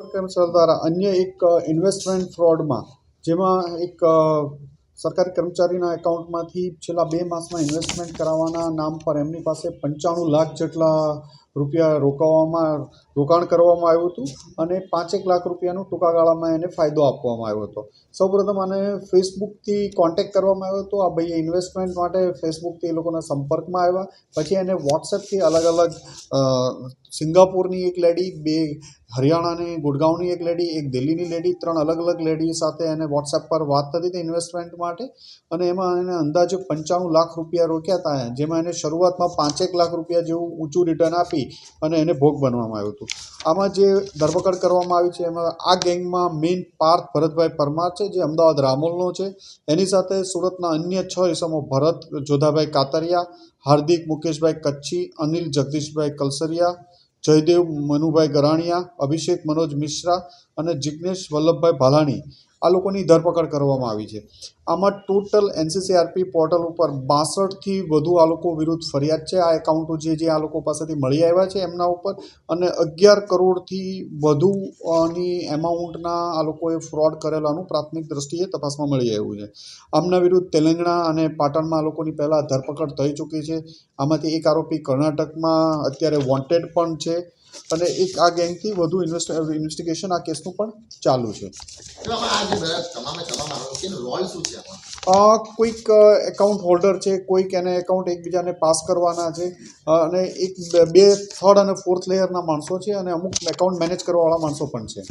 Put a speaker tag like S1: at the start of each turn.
S1: કર્મચારી દ્વારા અન્ય એક ઇન્વેસ્ટમેન્ટ ફ્રોડમાં જેમાં એક સરકારી કર્મચારીના એકાઉન્ટમાંથી છેલ્લા બે માસમાં ઇન્વેસ્ટમેન્ટ કરાવવાના નામ પર એમની પાસે પંચાણું લાખ જેટલા રૂપિયા રોકાવામાં, રોકાણ કરવામાં આવ્યું હતું અને પાંચેક લાખ રૂપિયાનું ટૂંકા ગાળામાં એને ફાયદો આપવામાં આવ્યો હતો. સૌપ્રથમ આને ફેસબુકથી કોન્ટેક્ટ કરવામાં આવ્યો હતો. આ ભાઈએ ઇન્વેસ્ટમેન્ટ માટે ફેસબુકથી એ લોકોના સંપર્કમાં આવ્યા. પછી એને વોટ્સએપથી અલગ અલગ સિંગાપુરની એક લેડી બે હરિયાણાની ગુડગાંવની એક લેડી એક દિલ્હીની લેડી ત્રણ અલગ અલગ લેડી સાથે એને વોટ્સએપ પર વાત થતી હતી ઇન્વેસ્ટમેન્ટ માટે અને એમાં એને અંદાજે પંચાણું લાખ રૂપિયા રોક્યા હતા જેમાં એને શરૂઆતમાં પાંચેક લાખ રૂપિયા જેવું ઊંચું રિટર્ન આપી અને એને ભોગ બનવામાં આવ્યું હતું. આમાં જે ધરપકડ કરવામાં આવી છે, એમાં આ ગેંગમાં મેઇન પાર્થ ભરતભાઈ પરમાર છે, જે અમદાવાદ રામોલનો છે. એની સાથે સુરતના અન્ય છ ઇસમો, ભરત, જોધાભાઈ કાતરિયા, હાર્દિક મુકેશભાઈ કચ્છી, અનિલ જગદીશભાઈ કલસરિયા જયદેવ મનુભાઈ ગરાણીયા અભિષેક મનોજ મિશ્રા અને જિજ્ઞેશ વલ્લભભાઈ ભાલાણી. આ લોકોની ધરપકડ કરવામાં આવી છે. આમાં ટોટલ એનસીસીઆરપી પોર્ટલ ઉપર બાસઠથી વધુ આ લોકો વિરુદ્ધ ફરિયાદ છે. આ એકાઉન્ટો જે જે આ લોકો પાસેથી મળી આવ્યા છે એમના ઉપર અને અગિયાર કરોડથી વધુની એમાઉન્ટના આ લોકોએ ફ્રોડ કરેલાનું પ્રાથમિક દ્રષ્ટિએ તપાસમાં મળી આવ્યું છે. આમના વિરુદ્ધ તેલંગણા અને પાટણમાં આ લોકોની પહેલાં ધરપકડ થઈ ચૂકી છે. આમાંથી એક આરોપી કર્ણાટકમાં અત્યારે વોન્ટેડ પણ છે. અને એક આ ગેંગથી વધુ ઇન્વેસ્ટ ઇન્વેસ્ટિગેશન આ કેસનું પણ ચાલુ છે. કોઈક એકાઉન્ટ હોલ્ડર છે કોઈક એને એકાઉન્ટ એકબીજાને પાસ કરવાના છે અને એક બે- બે થર્ડ અને ફોર્થ લેયરના માણસો છે અને અમુક એકાઉન્ટ મેનેજ કરવાવાળા માણસો પણ છે.